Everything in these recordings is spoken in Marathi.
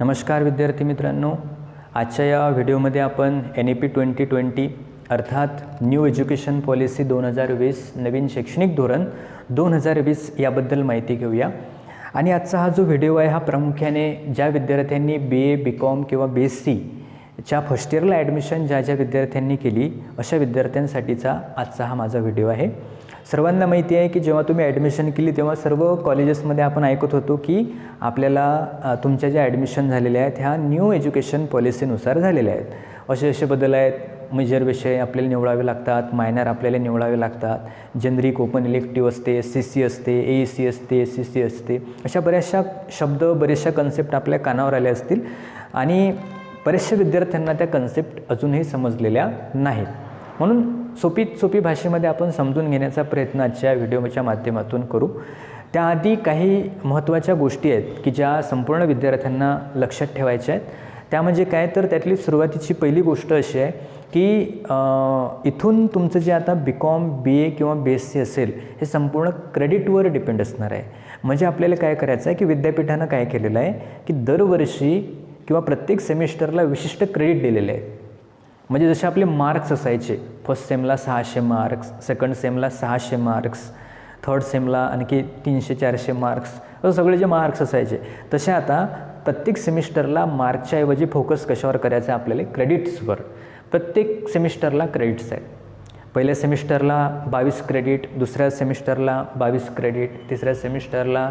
नमस्कार विद्यार्थी मित्रांनो. आजच्या या व्हिडिओमध्ये आपण N E P twenty twenty अर्थात न्यू एज्युकेशन पॉलिसी दोन हजार वीस नवीन शैक्षणिक धोरण दोन हजार वीस याबद्दल माहिती घेऊया. आणि आजचा हा जो व्हिडिओ आहे हा प्रामुख्याने ज्या विद्यार्थ्यांनी बी ए बी कॉम किंवा बी एस सी च्या फर्स्ट इयरला ॲडमिशन ज्या ज्या विद्यार्थ्यांनी केली अशा विद्यार्थ्यांसाठीचा आजचा हा माझा व्हिडिओ आहे. सर्वांना माहिती आहे की जेव्हा तुम्ही ॲडमिशन केली तेव्हा सर्व कॉलेजेसमध्ये आपण ऐकत होतो की आपल्याला तुमच्या ज्या ॲडमिशन झालेल्या आहेत ह्या न्यू एज्युकेशन पॉलिसीनुसार झालेल्या आहेत. असे असे बदल आहेत. मेजर विषय आपल्याला निवडावे लागतात मायनर आपल्याला निवडावे लागतात. जनरिक ओपन इलेक्टिव्ह असते सी सी असते ए सी असते एस सी सी असते. अशा बऱ्याचशा शब्द बरेचशा कन्सेप्ट आपल्या कानावर आले असतील आणि बऱ्याचशा विद्यार्थ्यांना त्या कन्सेप्ट अजूनही समजलेल्या नाहीत. म्हणून सोपी सोपी भाषेमध्ये आपण समजून घेण्याचा प्रयत्न आजच्या व्हिडिओच्या माध्यमातून करू. त्याआधी काही महत्त्वाच्या गोष्टी आहेत की ज्या संपूर्ण विद्यार्थ्यांना लक्षात ठेवायच्या आहेत. त्या म्हणजे काय? तर त्यातली सुरुवातीची पहिली गोष्ट अशी आहे की इथून तुमचं जे आता बी कॉम बी ए किंवा बी एस सी असेल हे संपूर्ण क्रेडिटवर डिपेंड असणार आहे. म्हणजे आपल्याला काय करायचं आहे की विद्यापीठानं काय केलेलं आहे की दरवर्षी किंवा प्रत्येक सेमिस्टरला विशिष्ट क्रेडिट दिलेले आहे म्हणजे जसे आपले मार्क्स असायचे फर्स्ट सेमला सहाशे मार्क्स सेकंड सेमला सहाशे मार्क्स थर्ड सेमला आणखी तीनशे चारशे मार्क्स असं सगळे जे मार्क्स असायचे. तसे आता प्रत्येक सेमिस्टरला मार्क्सच्या ऐवजी फोकस कशावर करायचं आहे आपल्याला? क्रेडिट्सवर प्रत्येक सेमिस्टरला क्रेडिट्स आहेत. पहिल्या सेमिस्टरला बावीस क्रेडिट दुसऱ्या सेमिस्टरला बावीस क्रेडिट तिसऱ्या सेमिस्टरला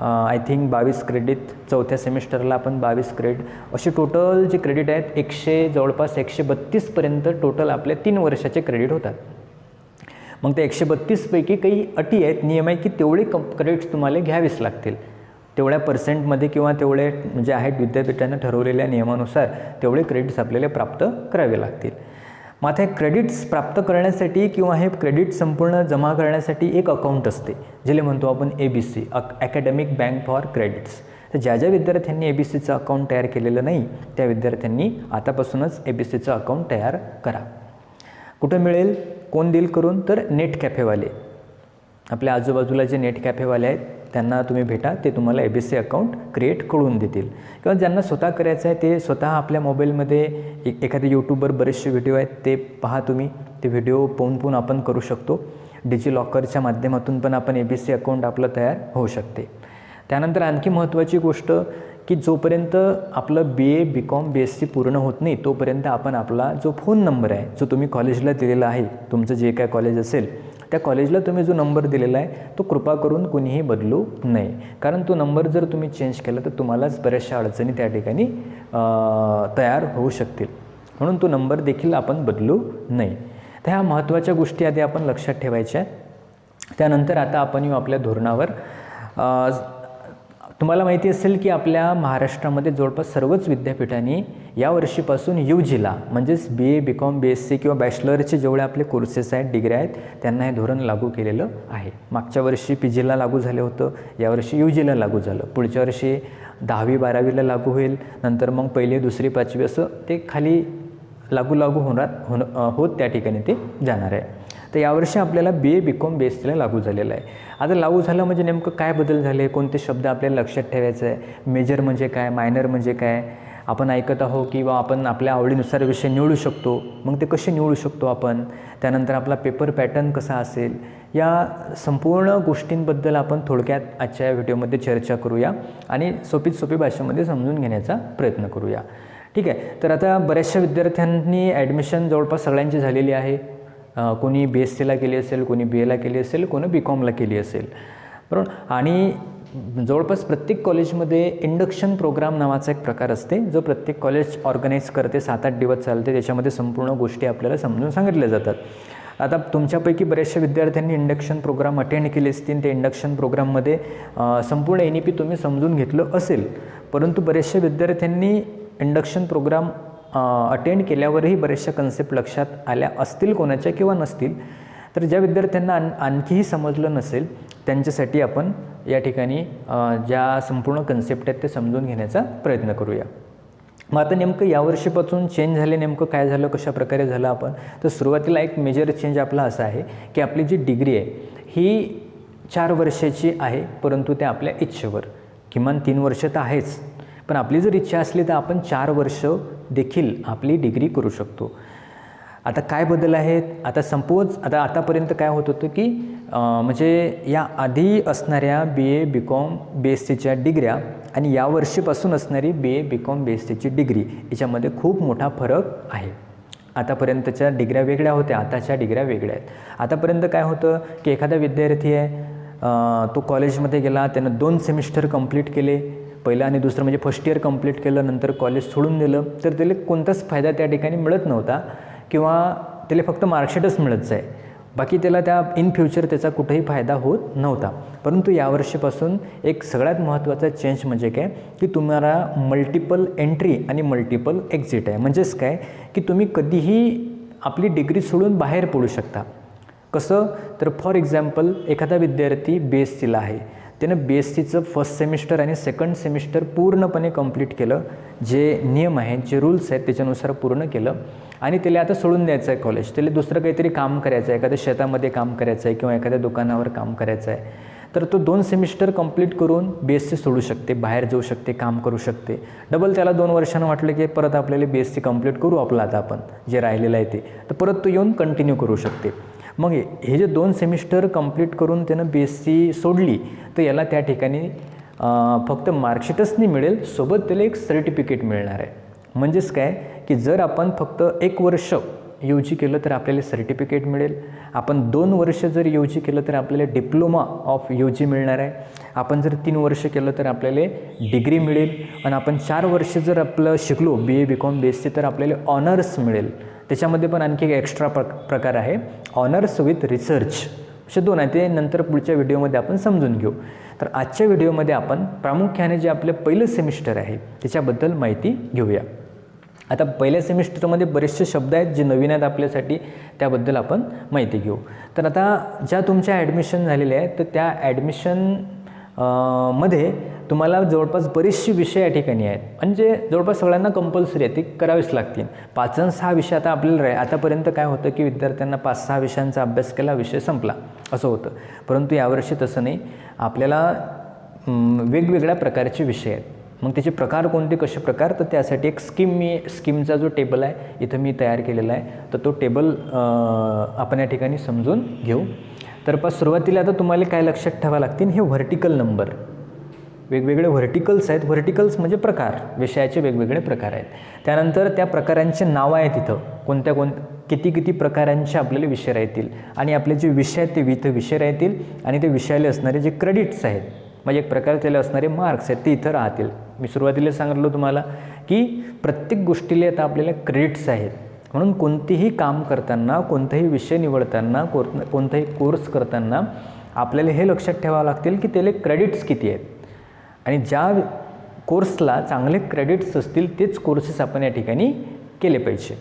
आय थिंक बावीस क्रेडिट चौथ्या सेमिस्टरला आपण बावीस क्रेडिट असे टोटल जे क्रेडिट आहेत एकशे जवळपास एकशे बत्तीसपर्यंत टोटल आपले तीन वर्षाचे क्रेडिट होतात. मग ते एकशे बत्तीसपैकी काही अटी आहेत नियम आहे की तेवढे कम क्रेडिट्स तुम्हाला घ्यावेच लागतील. तेवढ्या पर्सेंटमध्ये किंवा तेवढे म्हणजे आहेत विद्यापीठानं ठरवलेल्या नियमानुसार तेवढे क्रेडिट्स आपल्याला प्राप्त करावे लागतील. मग आता हे क्रेडिट्स प्राप्त करण्यासाठी किंवा हे क्रेडिट संपूर्ण जमा करण्यासाठी एक अकाउंट असते ज्याला म्हणतो आपण A B C academic bank for credits तर ज्या ज्या विद्यार्थ्यांनी ए बी सीचं अकाउंट तयार केलेलं नाही त्या विद्यार्थ्यांनी आतापासूनच ए बी सीचं अकाउंट तयार करा. कुठं मिळेल? कोण देईल करून? तर नेट कॅफेवाले आपल्या आजूबाजूला जे नेट कॅफेवाले आहेत त्यांना तुम्ही भेटा ते तुम्हाला A B C account create करून देतील. किंवा ज्यांना स्वतः करायचं आहे ते स्वतः आपल्या मोबाईलमध्ये एक एखादे यूट्यूबवर बरेचसे व्हिडिओ आहेत ते पहा तुम्ही. ते व्हिडिओ पाहून पाहून आपण करू शकतो. डिजी लॉकरच्या माध्यमातून पण आपण ए बी सी अकाउंट आपलं तयार होऊ शकते. त्यानंतर आणखी महत्त्वाची गोष्ट की जोपर्यंत आपलं B A B com B S C पूर्ण होत नाही तोपर्यंत आपण आपला जो फोन नंबर आहे जो तुम्ही कॉलेजला दिलेला आहे तुमचं जे काय कॉलेज असेल त्या कॉलेजला तुम्ही जो नंबर दिलेला आहे तो कृपा करून कुणीही बदलू नये. कारण तो नंबर जर तुम्ही चेंज केला तर तुम्हालाच बऱ्याचशा अडचणी त्या ठिकाणी तयार होऊ शकतील. म्हणून तो नंबर देखील आपण बदलू नये. तर ह्या महत्त्वाच्या गोष्टी आधी आपण लक्षात ठेवायच्या आहेत. त्यानंतर आता आपण येऊ आपल्या धोरणावर. तुम्हाला माहिती असेल की आपल्या महाराष्ट्रामध्ये जवळपास सर्वच विद्यापीठांनी या वर्षीपासून यू जीला म्हणजेच B A B com B S C किंवा बॅचलरचे जेवढे आपले कोर्सेस आहेत डिग्री आहेत त्यांना हे धोरण लागू केलेलं आहे. मागच्या वर्षी पी जीला लागू झालं होतं यावर्षी यू जीला लागू झालं. पुढच्या वर्षी दहावी बारावीला लागू होईल. नंतर मग पहिली दुसरी पाचवी असं ते खाली लागू लागू होणार होण होत त्या ठिकाणी ते जाणार आहे. तर यावर्षी आपल्याला बी A B com B S सीला लागू झालेलं आहे. आता लागू झालं म्हणजे नेमकं काय बदल झाले? कोणते शब्द आपल्याला लक्षात ठेवायचं आहे? मेजर म्हणजे काय? मायनर म्हणजे काय? आपण ऐकत आहो किंवा आपण आपल्या आवडीनुसार विषय निवडू शकतो. मग ते कसे निवडू शकतो आपण? त्यानंतर आपला पेपर पॅटर्न कसा असेल? या संपूर्ण गोष्टींबद्दल आपण थोडक्यात आजच्या या व्हिडिओमध्ये चर्चा करूया आणि सोपीत सोपी भाषेमध्ये समजून घेण्याचा प्रयत्न करूया. ठीक आहे? तर आता बऱ्याचशा विद्यार्थ्यांनी ॲडमिशन जवळपास सगळ्यांची झालेली आहे. कोणी बी एस सीला केली असेल कोणी बी एला केली असेल कोणी बी कॉमला केली असेल. बरोबर? आणि जवळपास प्रत्येक कॉलेजमध्ये इंडक्शन प्रोग्राम नावाचा एक प्रकार असते जो प्रत्येक कॉलेज ऑर्गनाईज करते सात आठ दिवस चालते त्याच्यामध्ये संपूर्ण गोष्टी आपल्याला समजून सांगितल्या जातात. आता तुमच्यापैकी बऱ्याचशा विद्यार्थ्यांनी इंडक्शन प्रोग्राम अटेंड केले असतील त्या इंडक्शन प्रोग्राममध्ये संपूर्ण एन ई पी तुम्ही समजून घेतलं असेल. परंतु बऱ्याचशा विद्यार्थ्यांनी इंडक्शन प्रोग्राम अटेंड केल्यावरही बऱ्याचशा कन्सेप्ट लक्षात आल्या असतील कोणाच्या किंवा नसतील. तर ज्या विद्यार्थ्यांना आण आणखीही समजलं नसेल त्यांच्यासाठी आपण या ठिकाणी ज्या संपूर्ण कन्सेप्ट आहेत ते समजून घेण्याचा प्रयत्न करूया. मग आता नेमकं यावर्षीपासून चेंज झाले नेमकं काय झालं कशा प्रकारे झालं आपण? तर सुरुवातीला एक मेजर चेंज आपला असा आहे की आपली जी डिग्री आहे ही चार वर्षाची आहे परंतु त्या आपल्या इच्छेवर. किमान तीन वर्ष तर आहेच. पण आपली जर इच्छा असली तर आपण चार वर्ष देखील आपली डिग्री करू शकतो. आता काय बदल आहेत? आता संपोज आता आतापर्यंत काय होत होतं की म्हणजे या आधी असणाऱ्या बी A B com B S सीच्या डिग्र्या आणि या वर्षीपासून असणारी B A B com B S सीची डिग्री याच्यामध्ये खूप मोठा फरक आहे. आतापर्यंतच्या डिग्र्या वेगळ्या होत्या आताच्या डिग्र्या वेगळ्या आहेत. आतापर्यंत काय होतं की एखादा विद्यार्थी आहे तो कॉलेजमध्ये गेला त्यानं दोन सेमिस्टर कंप्लीट केले पहिलं आणि दुसरं म्हणजे फर्स्ट इयर कंप्लीट केलं नंतर कॉलेज सोडून दिलं तर त्याला कोणताच फायदा त्या ठिकाणी मिळत नव्हता किंवा त्याला फक्त मार्कशीटच मिळत जाय. बाकी त्याला त्या इन फ्युचर त्याचा कुठेही फायदा होत नव्हता. परंतु यावर्षीपासून एक सगळ्यात महत्त्वाचा चेंज म्हणजे काय? की तुम्हाला मल्टिपल एंट्री आणि मल्टिपल एक्झिट आहे. म्हणजेच काय? की तुम्ही कधीही आपली डिग्री सोडून बाहेर पडू शकता. कसं? तर फॉर एक्झाम्पल एखादा विद्यार्थी बी एस सीला आहे. त्यानं बी एस सीचं फर्स्ट सेमिस्टर आणि सेकंड सेमिस्टर पूर्णपणे कंप्लीट केलं. जे नियम आहेत जे रूल्स आहेत त्याच्यानुसार पूर्ण केलं. आणि त्याला आता सोडून द्यायचं आहे कॉलेज त्याला दुसरं काहीतरी काम करायचं आहे एखाद्या शेतामध्ये काम करायचं आहे किंवा एखाद्या दुकानावर काम करायचं आहे तर तो दोन सेमिस्टर कंप्लीट करून बी एस सी सोडू शकते. बाहेर जाऊ शकते काम करू शकते. डबल त्याला दोन वर्षानं वाटलं की परत आपल्याला बी एस सी कंप्लीट करू आपलं आता आपण. जे राहिलेलं आहे ते. तर परत तो येऊन कंटिन्यू करू शकते. मग हे जे दोन सेमिस्टर कंप्लीट करून त्यानं बी एस सी सोडली तर याला त्या ठिकाणी फक्त मार्कशीटच नाही मिळेल सोबत त्याला एक सर्टिफिकेट मिळणार आहे. म्हणजेच काय? की जर आपण फक्त एक वर्ष यू जी केलं तर आपल्याला सर्टिफिकेट मिळेल. आपण दोन वर्ष जर यू जी केलं तर आपल्याला डिप्लोमा ऑफ यू जी मिळणार आहे. आपण जर तीन वर्ष केलं तर आपल्याला डिग्री मिळेल. आणि आपण चार वर्ष जर आपलं शिकलो B A B com B S C तर आपल्याला ऑनर्स मिळेल. त्याच्यामध्ये पण आणखी एक एक्स्ट्रा प्र प्रकार आहे. ऑनर्स विथ रिसर्च असे दोन आहे ते नंतर पुढच्या व्हिडिओमध्ये आपण समजून घेऊ. तर आजच्या व्हिडिओमध्ये आपण प्रामुख्याने जे आपलं पहिलं सेमिस्टर आहे त्याच्याबद्दल माहिती घेऊया. आता पहिल्या सेमिस्टरमध्ये बरेचसे शब्द आहेत जे नवीन आहेत आपल्यासाठी त्याबद्दल आपण माहिती घेऊ. तर आता ज्या तुमच्या ॲडमिशन झालेल्या आहेत तर त्या ॲडमिशनमध्ये तुम्हाला जवळपास बरेचसे विषय या ठिकाणी आहेत. म्हणजे जवळपास सगळ्यांना कंपल्सरी आहे ते करावेच लागतील. पाच अन् सहा विषय आता आपल्याला राहील आतापर्यंत काय होतं की विद्यार्थ्यांना पाच सहा विषयांचा अभ्यास केला विषय संपला. असं होतं. परंतु यावर्षी तसं नाही. आपल्याला वेगवेगळ्या प्रकारचे विषय आहेत. मग त्याचे प्रकार कोणते कसे प्रकार? तर त्यासाठी एक स्कीम मी स्कीमचा जो टेबल आहे इथं मी तयार केलेला आहे. तर तो टेबल आपण या ठिकाणी समजून घेऊ. तर पण सुरुवातीला आता तुम्हाला काय लक्षात ठेवावं लागतील हे व्हर्टिकल नंबर वेगवेगळे व्हर्टिकल्स आहेत. व्हर्टिकल्स म्हणजे प्रकार. विषयाचे वेगवेगळे प्रकार आहेत. त्यानंतर त्या प्रकारांचे नावं आहेत इथं. कोणत्या कोण किती किती प्रकारांचे आपल्याला विषय राहतील? आणि आपले जे विषय आहेत ते इथं विषय राहतील. आणि ते विषयाला असणारे जे क्रेडिट्स आहेत म्हणजे एक प्रकारे त्याला असणारे मार्क्स आहेत ते इथं राहतील. मी सुरुवातीला सांगितलं तुम्हाला की प्रत्येक गोष्टीला आता आपल्याला क्रेडिट्स आहेत. म्हणून कोणतेही काम करताना कोणताही विषय निवडताना कोर कोणताही कोर्स करताना आपल्याला हे लक्षात ठेवावं लागतील की त्याला क्रेडिट्स किती आहेत. आणि ज्या कोर्सला चांगले क्रेडिट्स असतील तेच कोर्सेस आपण या ठिकाणी केले पाहिजे.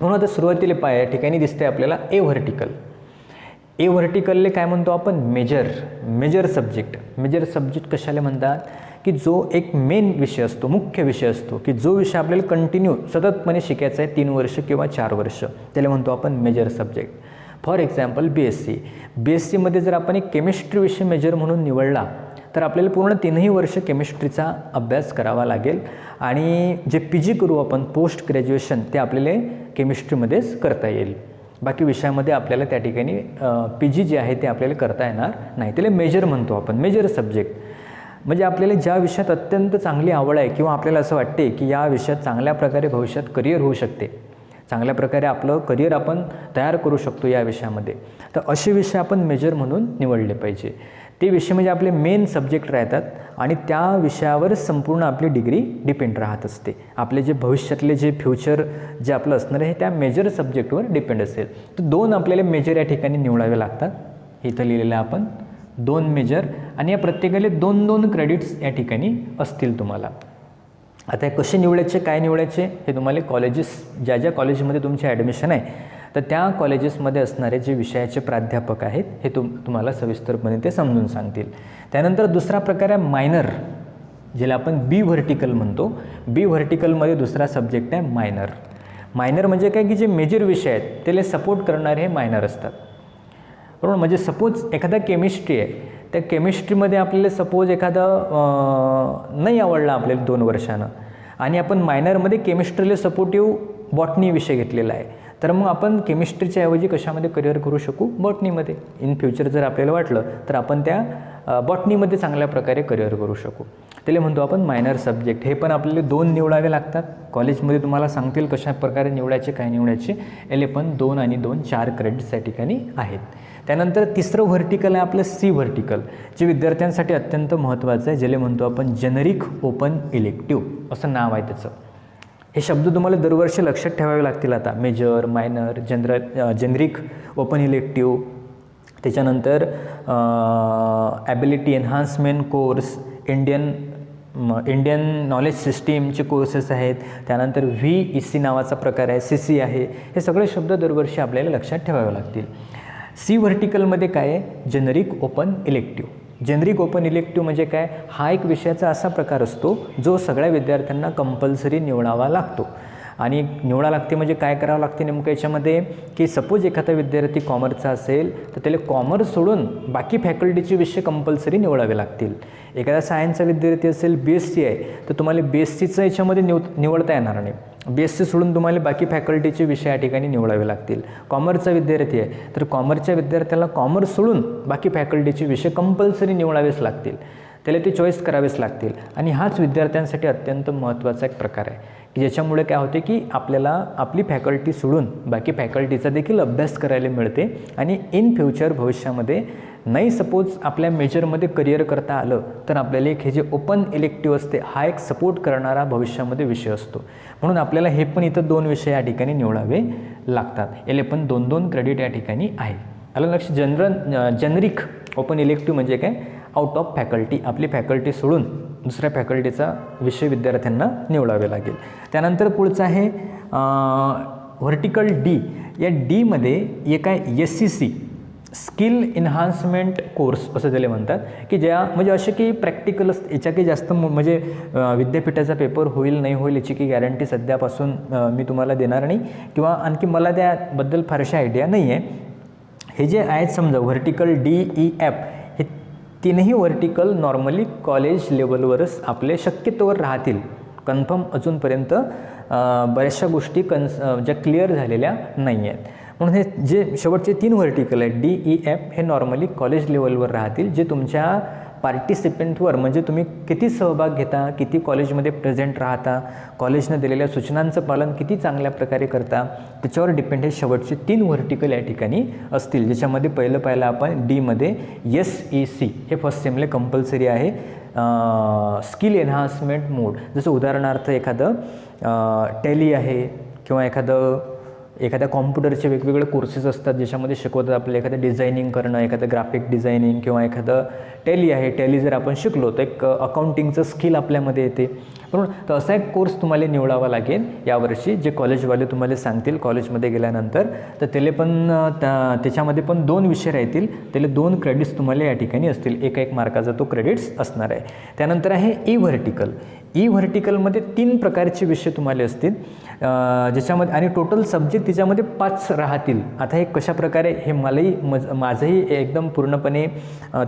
म्हणून आता सुरुवातीला पाय या ठिकाणी दिसते आपल्याला ए व्हर्टिकल ए व्हर्टिकलले काय म्हणतो आपण? Major major subject major subject कशाला म्हणतात? की जो एक मेन विषय असतो मुख्य विषय असतो की जो विषय आपल्याला कंटिन्यू सततपणे शिकायचा आहे तीन वर्ष किंवा चार वर्ष. त्याला म्हणतो आपण major subject for example B S C B S सीमध्ये जर आपण एक केमिस्ट्री विषय मेजर म्हणून निवडला तर आपल्याला पूर्ण तीनही वर्ष केमिस्ट्रीचा अभ्यास करावा लागेल. आणि जे पी जी करू आपण पोस्ट ग्रॅज्युएशन ते आपल्याला केमिस्ट्रीमध्येच करता येईल. बाकी विषयामध्ये आपल्याला त्या ठिकाणी पी जी जे आहे ते आपल्याला करता येणार नाही. त्याला मेजर म्हणतो आपण. मेजर सब्जेक्ट म्हणजे आपल्याला ज्या विषयात अत्यंत चांगली आवड आहे किंवा आपल्याला असं वाटते की या विषयात चांगल्या प्रकारे भविष्यात करिअर होऊ शकते चांगल्या प्रकारे आपलं करिअर आपण तयार करू शकतो या विषयामध्ये तर असे विषय आपण मेजर म्हणून निवडले पाहिजे. ते विषय म्हणजे आपले मेन सब्जेक्ट राहतात आणि त्या विषयावरच संपूर्ण आपली डिग्री डिपेंड राहत असते. आपले जे भविष्यातले जे फ्युचर जे आपलं असणार आहे त्या मेजर सब्जेक्टवर डिपेंड असेल. तर दोन आपल्याला मेजर या ठिकाणी निवडावे लागतात. इथं लिहिलेलं आपण. दोन मेजर आणि या प्रत्येकाला दोन दोन क्रेडिट्स या ठिकाणी असतील तुम्हाला. आता हे कसे निवडायचे काय निवडायचे हे तुम्हाला कॉलेजेस ज्या ज्या कॉलेजमध्ये तुमचे ॲडमिशन आहे तर त्या कॉलेजेसमध्ये असणारे जे विषयाचे प्राध्यापक आहेत हे तुम तुम्हाला सविस्तरपणे ते समजून सांगतील. त्यानंतर दुसरा प्रकार आहे मायनर ज्याला आपण बी व्हर्टिकल म्हणतो. बी व्हर्टिकलमध्ये दुसरा सब्जेक्ट आहे मायनर मायनर म्हणजे काय की जे मेजर विषय आहेत त्याला सपोर्ट करणारे हे मायनर असतात. बरोबर? म्हणजे सपोज एखादा केमिस्ट्री आहे. त्या केमिस्ट्रीमध्ये आपल्याला सपोज एखादं नाही आवडलं आपल्याला दोन वर्षानं. आणि आपण मायनरमध्ये केमिस्ट्रीला सपोर्टिव्ह बॉटनी विषय घेतलेला आहे. तर मग आपण केमिस्ट्रीच्या ऐवजी कशामध्ये करिअर करू शकू? बॉटनीमध्ये इन फ्युचर जर आपल्याला वाटलं तर आपण त्या बॉटनीमध्ये चांगल्या प्रकारे करिअर करू शकू. त्याला म्हणतो आपण मायनर सब्जेक्ट हे पण आपल्याला दोन निवडावे लागतात. कॉलेजमध्ये तुम्हाला सांगतील कशा प्रकारे निवडायचे काय निवडायचे. याले पण दोन आणि दोन चार क्रेडिट्स त्या ठिकाणी आहेत. त्यानंतर तिसरं व्हर्टिकल आहे आपलं सी व्हर्टिकल जे विद्यार्थ्यांसाठी अत्यंत महत्त्वाचं आहे ज्याला म्हणतो आपण जेनरिक ओपन इलेक्टिव्ह असं नाव आहे त्याचं. हे शब्द तुम्हाला दरवर्षी लक्षात ठेवावे लागतील आता. Major minor general generic open elective त्याच्यानंतर ability enhancement course Indian Indian knowledge सिस्टीमचे कोर्सेस आहेत. त्यानंतर व्ही ई सी नावाचा प्रकार आहे सी सी आहे. हे सगळे शब्द दरवर्षी आपल्याला लक्षात ठेवावे लागतील. सी व्हर्टिकलमध्ये काय आहे? Generic open elective. Generic open elective म्हणजे काय? हा एक विषयाचा असा प्रकार असतो जो सगळ्या विद्यार्थ्यांना कंपल्सरी निवडावा लागतो. आणि निवडा लागते म्हणजे काय करावं लागते नेमकं याच्यामध्ये? की सपोज एखादा विद्यार्थी कॉमर्सचा असेल तर त्याला कॉमर्स सोडून बाकी फॅकल्टीचे विषय कंपल्सरी निवडावे लागतील. एखादा सायन्सचा विद्यार्थी असेल बी एस सी आहे तर तुम्हाला बी एस सीचं याच्यामध्ये निव निवडता येणार नाही. बी एस सी सोडून तुम्हाला बाकी फॅकल्टीचे विषय या ठिकाणी निवडावे लागतील. कॉमर्सचा विद्यार्थी आहे तर कॉमर्सच्या विद्यार्थ्याला कॉमर्स सोडून बाकी फॅकल्टीचे विषय कंपल्सरी निवडावेच लागतील. त्याला ते चॉईस करावेच लागतील. आणि हाच विद्यार्थ्यांसाठी अत्यंत महत्त्वाचा एक प्रकार आहे की ज्याच्यामुळे काय होते की आपल्याला आपली फॅकल्टी सोडून बाकी फॅकल्टीचा देखील अभ्यास करायला मिळते आणि इन फ्युचर भविष्यामध्ये नाही सपोज आपल्या मेजरमध्ये करिअर करता आलं तर आपल्याला एक हे जे ओपन इलेक्टिव्ह असते हा एक सपोर्ट करणारा भविष्यामध्ये विषय असतो. म्हणून आपल्याला हे पण इथं दोन विषय या ठिकाणी निवडावे लागतात. याले पण दोन दोन क्रेडिट या ठिकाणी आहे. आलं लक्ष? जनरल जनरिक ओपन इलेक्टिव्ह म्हणजे काय? आउट ऑफ फॅकल्टी आपली फॅकल्टी सोडून दुसऱ्या फॅकल्टीचा विषय विद्यार्थ्यांना निवडावे लागेल. त्यानंतर पुढचं आहे व्हर्टिकल डी या डीमध्ये एक आहे S C C skill enhancement course असं त्याला म्हणतात. की ज्या म्हणजे असे की प्रॅक्टिकल याच्या काही जास्त म्हणजे विद्यापीठाचा पेपर होईल नाही होईल याची की गॅरंटी सध्यापासून मी तुम्हाला देणार नाही. किंवा आणखी मला त्याबद्दल फारशी आयडिया नाही आहे हे जे आहेत समजा व्हर्टिकल डी ई एफ हे तीनही व्हर्टिकल नॉर्मली कॉलेज लेवलवरच आपले शक्यतोवर राहतील. कन्फर्म अजूनपर्यंत बऱ्याचशा गोष्टी कन्स ज्या क्लिअर झालेल्या नाही आहेत म्हणून हे जे शेवटचे तीन व्हर्टिकल आहेत डी ई एफ हे नॉर्मली कॉलेज लेवलवर राहतील जे तुमच्या पार्टिसिपेंटवर म्हणजे तुम्ही किती सहभाग घेता किती कॉलेजमध्ये प्रेझेंट राहता कॉलेजनं दिलेल्या सूचनांचं पालन किती चांगल्या प्रकारे करता त्याच्यावर डिपेंड हे शेवटचे तीन व्हर्टिकल या ठिकाणी असतील. ज्याच्यामध्ये पहिलं पाहिलं आपण डीमध्ये एस ई सी हे फर्स्ट सेमले कंपल्सरी आहे. स्किल एन्हान्समेंट मोड जसं उदाहरणार्थ एखादं टॅली आहे किंवा एखादं एखाद्या कॉम्प्युटरचे वेगवेगळे कोर्सेस असतात ज्याच्यामध्ये शिकवतात आपल्याला एखादं डिझायनिंग करणं एखादं ग्राफिक डिझायनिंग किंवा एखादं टॅली आहे. टॅली जर आपण शिकलो तर एक अकाउंटिंगचं स्किल आपल्यामध्ये येते. म्हणून तर असा एक कोर्स तुम्हाला निवडावा लागेल यावर्षी जे कॉलेजवाले तुम्हाला सांगतील. कॉलेजमध्ये गेल्यानंतर तर त्याला पण त्या त्याच्यामध्ये पण दोन विषय राहतील. त्याला दोन क्रेडिट्स तुम्हाला या ठिकाणी असतील. एका एक मार्काचा तो क्रेडिट्स असणार आहे. त्यानंतर आहे ई व्हर्टिकल E ई व्हर्टिकलमध्ये तीन प्रकारचे विषय तुम्हाला असतील. ज्याच्यामध्ये आणि टोटल सब्जेक्ट त्याच्यामध्ये पाच राहतील. आता हे कशाप्रकारे हे मलाही मज माझंही एकदम पूर्णपणे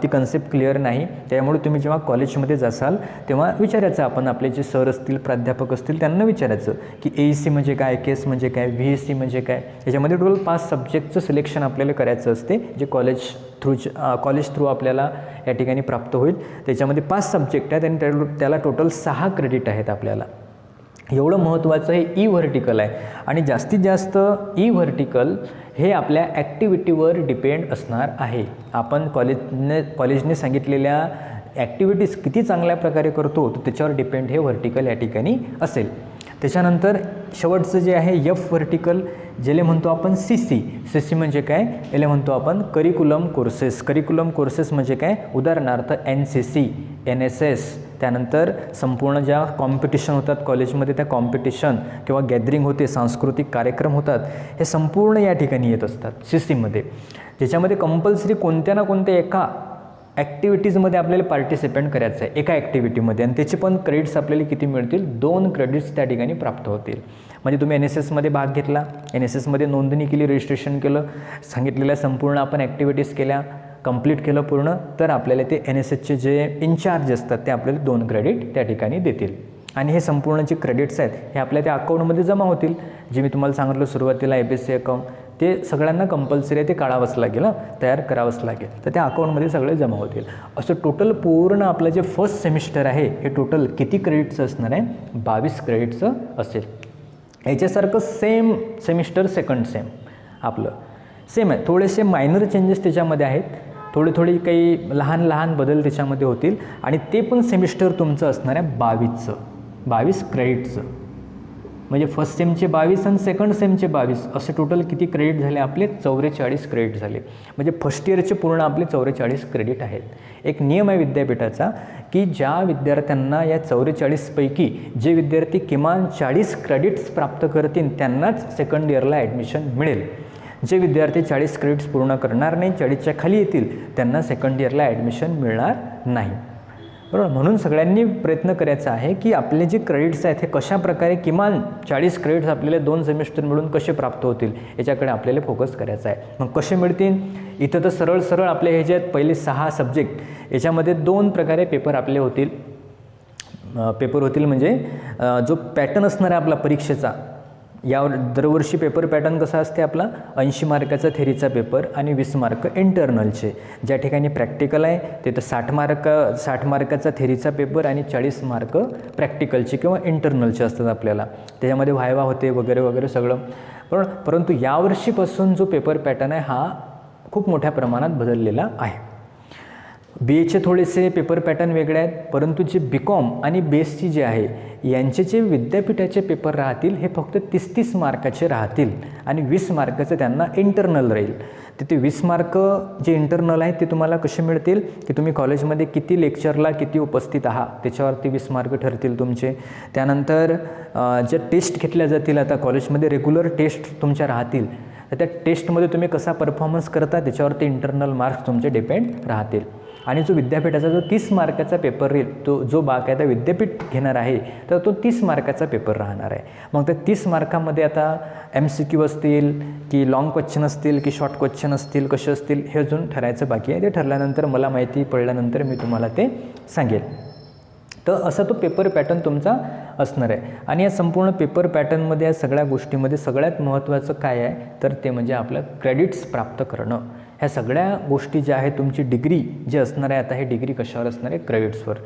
ती कन्सेप्ट क्लिअर नाही. त्यामुळे तुम्ही जेव्हा कॉलेजमध्ये जासाल तेव्हा विचारायचं आपण आपले जे सर असतील प्राध्यापक असतील त्यांना विचारायचं की ए सी म्हणजे काय के एस म्हणजे काय व्ही एस सी म्हणजे काय? याच्यामध्ये टोटल पाच सब्जेक्टचं सिलेक्शन आपल्याला करायचं असते जे कॉलेज थ्रू कॉलेज थ्रू आपल्याला या ठिकाणी प्राप्त होईल. त्याच्यामध्ये पाच सब्जेक्ट आहेत आणि त्या- त्याला टोटल सहा क्रेडिट आहेत आपल्याला. एवढं महत्त्वाचं हे ई व्हर्टिकल आहे. आणि जास्तीत जास्त ई व्हर्टिकल हे आपल्या ॲक्टिव्हिटीवर डिपेंड असणार आहे. आपण कॉलेजने कॉलेजने सांगितलेल्या ॲक्टिव्हिटीज किती चांगल्या प्रकारे करतो तर त्याच्यावर डिपेंड हे व्हर्टिकल या ठिकाणी असेल. त्याच्यानंतर शेवटचं जे आहे यफ व्हर्टिकल ज्याला म्हणतो आपण सी सी सी सी म्हणजे काय? याला म्हणतो आपण करिक्युलम कोर्सेस करिक्युलम कोर्सेस म्हणजे काय? उदाहरणार्थ N C C N S S त्यानंतर संपूर्ण ज्या कॉम्पिटिशन होतात कॉलेजमध्ये त्या कॉम्पिटिशन किंवा गॅदरिंग होते सांस्कृतिक कार्यक्रम होतात हे संपूर्ण या ठिकाणी येत असतात सी सीमध्ये ज्याच्यामध्ये कंपल्सरी कोणत्या ना कोणत्या एका ॲक्टिव्हिटीजमध्ये आपल्याला पार्टिसिपेंट करायचं आहे एका ॲक्टिव्हिटीमध्ये आणि त्याचे पण क्रेडिट्स आपल्याला किती मिळतील? दोन क्रेडिट्स त्या ठिकाणी प्राप्त होतील. म्हणजे तुम्ही एन एस एसमध्ये भाग घेतला एन एस एसमध्ये नोंदणी केली रजिस्ट्रेशन केलं सांगितलेल्या संपूर्ण आपण ॲक्टिव्हिटीज केल्या कंप्लीट केलं पूर्ण तर आपल्याला ते एन एस एसचे जे इन्चार्ज असतात ते आपल्याला दोन क्रेडिट त्या ठिकाणी देतील. आणि हे संपूर्ण जे क्रेडिट्स आहेत हे आपल्या त्या अकाउंटमध्ये जमा होतील. जे मी तुम्हाला सांगितलं सुरुवातीला ए बी सी अकाउंट ते सगळ्यांना कंपल्सरी आहे ते काढावंच लागेल हां. तयार करावंच लागेल. तर त्या अकाउंटमध्ये सगळे जमा होतील. असं टोटल पूर्ण आपलं जे फर्स्ट सेमिस्टर आहे हे टोटल किती क्रेडिटचं असणार आहे? बावीस क्रेडिटचं असेल. याच्यासारखं सेम सेमिस्टर सेकंड सेम आपलं. सेम आहे. थोडेसे मायनर चेंजेस त्याच्यामध्ये आहेत. थोडे थोडी काही लहान लहान बदल त्याच्यामध्ये होतील. आणि ते पण सेमिस्टर तुमचं असणार आहे बावीसचं. बावीस क्रेडिटचं म्हणजे फर्स्ट सेमचे बावीस आणि सेकंड सेमचे बावीस असे टोटल किती क्रेडिट झाले आपले? चौवेचाळीस क्रेडिट झाले. म्हणजे फर्स्ट इयरचे पूर्ण आपले चौवेचाळीस क्रेडिट आहेत. एक नियम आहे विद्यापीठाचा की ज्या विद्यार्थ्यांना या चौवेचाळीसपैकी जे विद्यार्थी किमान चाळीस क्रेडिट्स प्राप्त करतील त्यांनाच सेकंड इयरला ॲडमिशन मिळेल. जे विद्यार्थी चाळीस क्रेडिट्स पूर्ण करणार नाही चाळीसच्या खाली येतील त्यांना सेकंड इयरला ॲडमिशन मिळणार नाही. बरोबर? म्हणून सगळ्यांनी प्रयत्न करायचा आहे की आपले जे क्रेडिट्स आहेत हे कशा प्रकारे किमान चाळीस क्रेडिट्स आपल्याला दोन सेमिस्टर मिळून कसे प्राप्त होतील याच्याकडे आपल्याला फोकस करायचा आहे. मग कसे मिळतील? इथं तर सरळ सरळ आपले हे जे आहेत पहिले सहा सब्जेक्ट याच्यामध्ये दोन प्रकारे पेपर आपले होतील. पेपर होतील म्हणजे जो पॅटर्न असणार आहे आपला परीक्षेचा या दरवर्षी पेपर पॅटर्न कसा असते आपला? ऐंशी मार्काचा थेरीचा पेपर आणि वीस मार्क इंटरनलचे ज्या ठिकाणी प्रॅक्टिकल आहे तिथं साठ मार्क साठ मार्काचा थेरीचा पेपर आणि चाळीस मार्क प्रॅक्टिकलचे किंवा इंटरनलचे असतात आपल्याला. त्याच्यामध्ये व्हायवा होते वगैरे वगैरे सगळं. पण परंतु यावर्षीपासून जो पेपर पॅटर्न आहे हा खूप मोठ्या प्रमाणात बदललेला आहे. बी एचे थोडेसे पेपर पॅटर्न वेगळे आहेत परंतु जे बी कॉम आणि बी एस सी जे आहे यांचे जे विद्यापीठाचे पेपर राहतील हे फक्त तीस तीस मार्काचे राहतील आणि वीस मार्काचं त्यांना इंटरनल राहील. तिथे वीस मार्क जे इंटरनल आहेत ते तुम्हाला कसे मिळतील? की तुम्ही कॉलेजमध्ये किती लेक्चरला किती उपस्थित आहात? त्याच्यावरती वीस मार्क ठरतील तुमचे. त्यानंतर ज्या टेस्ट घेतल्या जातील आता कॉलेजमध्ये रेग्युलर टेस्ट तुमच्या राहतील तर त्या टेस्टमध्ये तुम्ही कसा परफॉर्मन्स करता त्याच्यावरती इंटरनल मार्क्स तुमचे डिपेंड राहतील. आणि जो विद्यापीठाचा जो तीस मार्काचा पेपर राहील तो जो बाकायदा विद्यापीठ घेणार आहे तर तो तीस मार्काचा पेपर राहणार आहे. मग त्या तीस मार्कामध्ये आता एम सी क्यू असतील की लाँग क्वेश्चन असतील की शॉर्ट क्वेश्चन असतील कसे असतील हे अजून ठरायचं बाकी आहे. ते ठरल्यानंतर मला माहिती पडल्यानंतर मी तुम्हाला ते सांगेल. तर असा तो पेपर पॅटर्न तुमचा असणार आहे. आणि या संपूर्ण पेपर पॅटर्नमध्ये या सगळ्या गोष्टीमध्ये सगळ्यात महत्त्वाचं काय आहे? तर ते म्हणजे आपलं क्रेडिट्स प्राप्त करणं. ह्या सगळ्या गोष्टी ज्या आहेत तुमची डिग्री जी असणार आहे आता हे डिग्री कशावर असणार आहे? क्रेडिट्सवर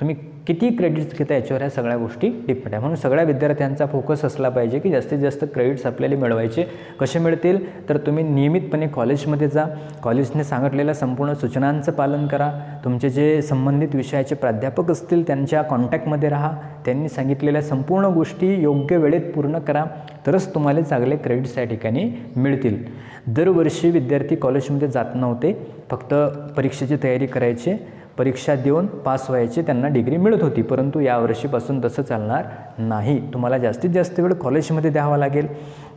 तुम्ही किती क्रेडिट्स घेता याच्यावर ह्या सगळ्या गोष्टी डिपेंड आहे. म्हणून सगळ्या विद्यार्थ्यांचा फोकस असला पाहिजे की जास्तीत जास्त क्रेडिट्स आपल्याला मिळवायचे. कसे मिळतील? तर तुम्ही नियमितपणे कॉलेजमध्ये जा. कॉलेजने सांगितलेल्या संपूर्ण सूचनांचं पालन करा. तुमचे जे संबंधित विषयाचे प्राध्यापक असतील त्यांच्या कॉन्टॅक्टमध्ये राहा. त्यांनी सांगितलेल्या संपूर्ण गोष्टी योग्य वेळेत पूर्ण करा. तरच तुम्हाला चांगले क्रेडिट्स या ठिकाणी मिळतील. दरवर्षी विद्यार्थी कॉलेजमध्ये जात नव्हते. फक्त परीक्षेची तयारी करायची. परीक्षा देऊन पास व्हायची त्यांना डिग्री मिळत होती. परंतु यावर्षीपासून तसं चालणार नाही. तुम्हाला जास्तीत जास्त वेळ कॉलेजमध्ये द्यावा लागेल.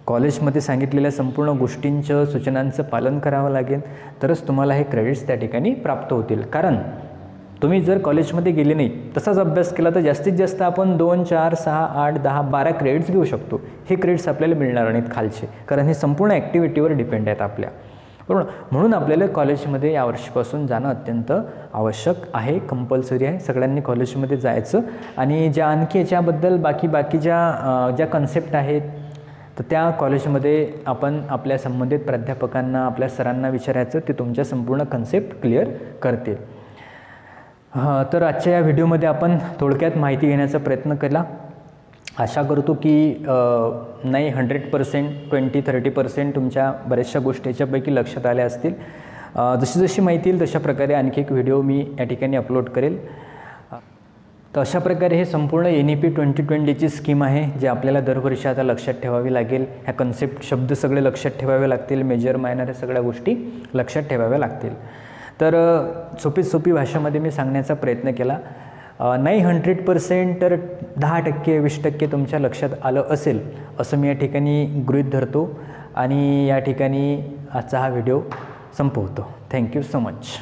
कॉलेजमध्ये सांगितलेल्या संपूर्ण गोष्टींचं सूचनांचं पालन करावं लागेल. तरच तुम्हाला हे क्रेडिट्स त्या ठिकाणी प्राप्त होतील. कारण तुम्ही जर कॉलेजमध्ये गेले नाही तसाच अभ्यास केला तर जास्तीत जास्त आपण दोन चार सहा आठ दहा बारा क्रेडिट्स घेऊ शकतो. हे क्रेडिट्स आपल्याला मिळणार नाहीत खालचे. कारण हे संपूर्ण ॲक्टिव्हिटीवर डिपेंड आहेत आपल्या. बरोबर? म्हणून आपल्याला कॉलेजमध्ये यावर्षीपासून जाणं अत्यंत आवश्यक आहे कंपल्सरी आहे. सगळ्यांनी कॉलेजमध्ये जायचं. आणि ज्या आणखी याच्याबद्दल बाकी बाकी ज्या ज्या कन्सेप्ट आहेत तर त्या कॉलेजमध्ये आपण आपल्या संबंधित प्राध्यापकांना आपल्या सरांना विचारायचं ते तुमच्या संपूर्ण कन्सेप्ट क्लिअर करतील. हां तर आजच्या या व्हिडिओमध्ये आपण थोडक्यात माहिती घेण्याचा प्रयत्न केला. आशा करतो की नाही hundred percent twenty thirty percent तुमच्या बऱ्याचशा गोष्टी याच्यापैकी लक्षात आल्या असतील. जशी जशी माहिती येईल तशा प्रकारे आणखी एक व्हिडिओ मी या ठिकाणी अपलोड करेल. तर अशा प्रकारे हे संपूर्ण एन ई पी ट्वेंटी ट्वेंटीची स्कीम आहे जे आपल्याला दरवर्षी आता लक्षात ठेवावी लागेल. ह्या कन्सेप्ट शब्द सगळे लक्षात ठेवावे लागतील मेजर मायनर सगळ्या गोष्टी लक्षात ठेवाव्या लागतील. तर सोपी सोपी भाषेमध्ये मी सांगण्याचा प्रयत्न केला. नाही हंड्रेड पर्सेंट तर दहा टक्के वीस टक्के तुमच्या लक्षात आलं असेल असं मी या ठिकाणी गृहीत धरतो. आणि या ठिकाणी आजचा हा व्हिडिओ संपवतो. Thank you so much.